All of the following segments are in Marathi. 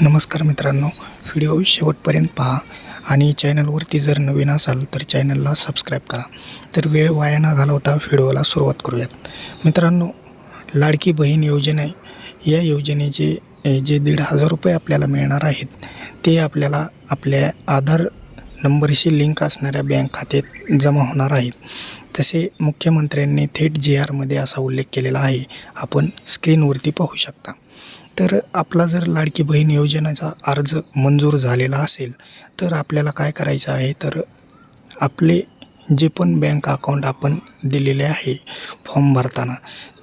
नमस्कार मित्रांनो व्हिडिओ शेवटपर्यंत पहा आणि चॅनलवरती जर नवीन असाल तर चॅनलला सबस्क्राईब करा. तर वेळ वाया न घालवता व्हिडिओला सुरुवात करूयात. मित्रांनो लाडकी बहीण योजना या योजनेचे जे दीड हजार रुपये आपल्याला मिळणार आहेत ते आपल्याला आपल्या आधार नंबरशी लिंक असणाऱ्या बँक खात्यात जमा होणार आहेत. तसे मुख्यमंत्र्यांनी थेट जी आरमध्ये असा उल्लेख केलेला आहे. आपण स्क्रीनवरती पाहू शकता. तर आपला जर लाडकी बहीण योजनेचा अर्ज मंजूर झालेला असेल तर आपल्याला काय करायचं आहे? तर आपले जे पण बँक अकाउंट आपण दिलेले आहे फॉर्म भरताना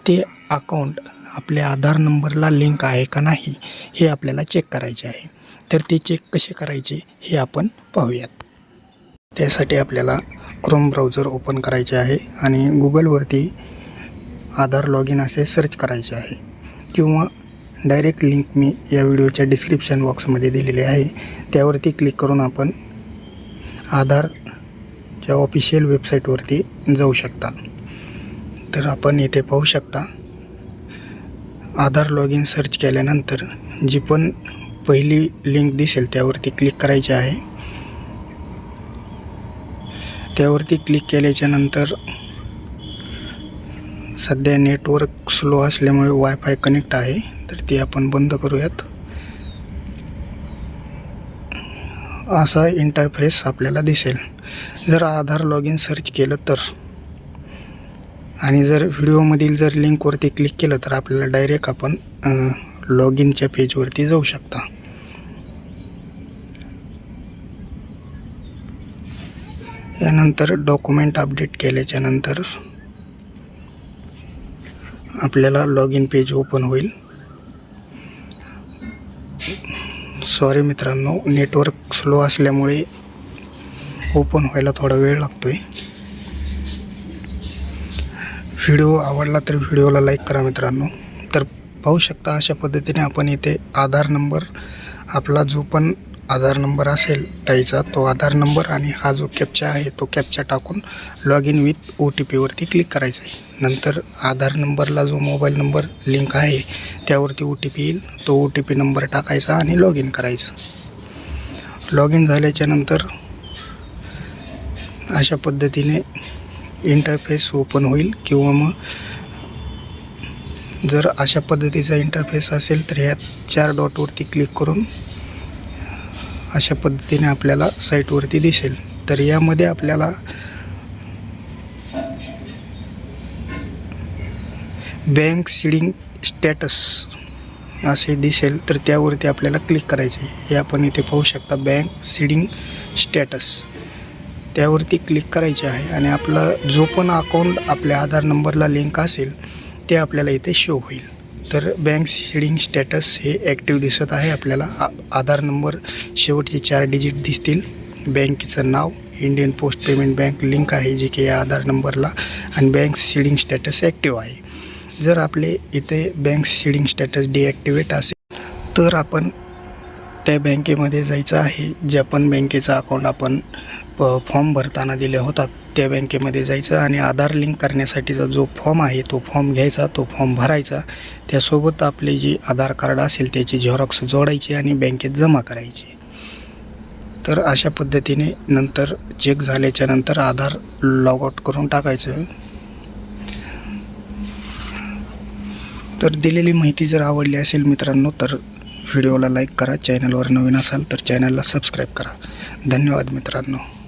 ते अकाउंट आपल्या आधार नंबरला लिंक आहे का नाही हे आपल्याला चेक करायचे आहे. तर ते चेक कसे करायचे हे आपण पाहूयात. त्यासाठी आपल्याला क्रोम ब्राउझर ओपन करायचे आहे आणि गुगलवरती आधार लॉग इन असे सर्च करायचे आहे. किंवा डायरेक्ट लिंक मी या व्हिडिओच्या डिस्क्रिप्शन बॉक्समध्ये दिलेली आहे. त्यावरती क्लिक करून आपण आधारच्या ऑफिशियल वेबसाईटवरती जाऊ शकता. तर आपण इथे पाहू शकता आधार लॉग इन सर्च केल्यानंतर जी पण पहिली लिंक दिसेल त्यावरती क्लिक करायची आहे. त्यावरती क्लिक केल्याच्यानंतर सध्या नेटवर्क स्लो असल्यामुळे वायफाय कनेक्ट आहे. तर ती आपण बंद करूयात. असा इंटरफेस आपल्याला दिसेल. जर आधार लॉग इन सर्च केलं तर. आणि जर व्हिडिओमधील जर लिंकवरती क्लिक केलं तर आपल्याला डायरेक्ट आपण लॉग इनच्या पेजवरती जाऊ शकता. यानंतर डॉक्युमेंट अपडेट केल्याच्यानंतर आपल्याला लॉग इन पेज ओपन होईल. सॉरी मित्रांनो नेटवर्क स्लो असल्यामुळे ओपन व्हायला थोडा वेळ लागतो आहे व्हिडिओ आवडला तर व्हिडिओला लाईक करा मित्रांनो. तर पाहू शकता अशा पद्धतीने आपण इथे आधार नंबर आपला जो पण आधार नंबर असेल त्याचा तो आधार नंबर आणि हा जो कॅप्चा आहे तो कॅप्चा टाकून log in with O T पीवरती click करायचं आहे. नंतर आधार नंबरला जो मोबाईल नंबर लिंक आहे त्यावरती ओ टी पी येईल. तो ओ टी पी नंबर टाकायचा आणि लॉग इन करायचं. लॉग इन झाल्याच्यानंतर अशा पद्धतीने इंटरफेस ओपन होईल किंवा मग जर अशा पद्धतीचा इंटरफेस असेल तर ह्या चार डॉटवरती क्लिक करून अशा पद्धतीने आपल्याला साईटवरती दिसेल. तर यामध्ये आपल्याला बँक सिडिंग स्टॅटस असे दिसेल तर त्यावरती आपल्याला क्लिक करायचे हे आपण इथे पाहू शकता बँक सीडिंग स्टॅटस त्यावरती क्लिक करायचे आहे आणि आपलं जो पण अकाउंट आपल्या आधार नंबरला लिंक असेल ते आपल्याला इथे शो होईल. तर बँक सीडिंग स्टॅटस हे ॲक्टिव्ह दिसत आहे. आपल्याला आ आधार नंबर शेवटचे चार डिजिट दिसतील. बँकेचं नाव Indian post payment bank link आहे जे की या आधार नंबरला. आणि बँक सीडिंग स्टॅटस ॲक्टिव्ह आहे. जर आपले इथे बँक सीडिंग स्टॅटस डिॲक्टिवेट असेल तर आपण त्या बँकेमध्ये जायचं आहे. ज्या पण बँकेचा अकाउंट आपण प फॉर्म भरताना दिले होतात त्या बँकेमध्ये जायचं आणि आधार लिंक करण्यासाठीचा जो फॉर्म आहे तो फॉर्म घ्यायचा तो फॉर्म भरायचा. त्यासोबत आपले जे आधार कार्ड असेल त्याची झेरॉक्स जोडायची आणि बँकेत जमा करायची. तर अशा पद्धतीने नंतर चेक झाल्याच्यानंतर आधार लॉग आउट करून टाकायचं. तर दिलेली माहिती जर आवडली असेल मित्रांनो तर व्हिडिओला लाईक करा. चॅनलवर नवीन असाल तर चॅनलला सबस्क्राईब करा. धन्यवाद मित्रांनो.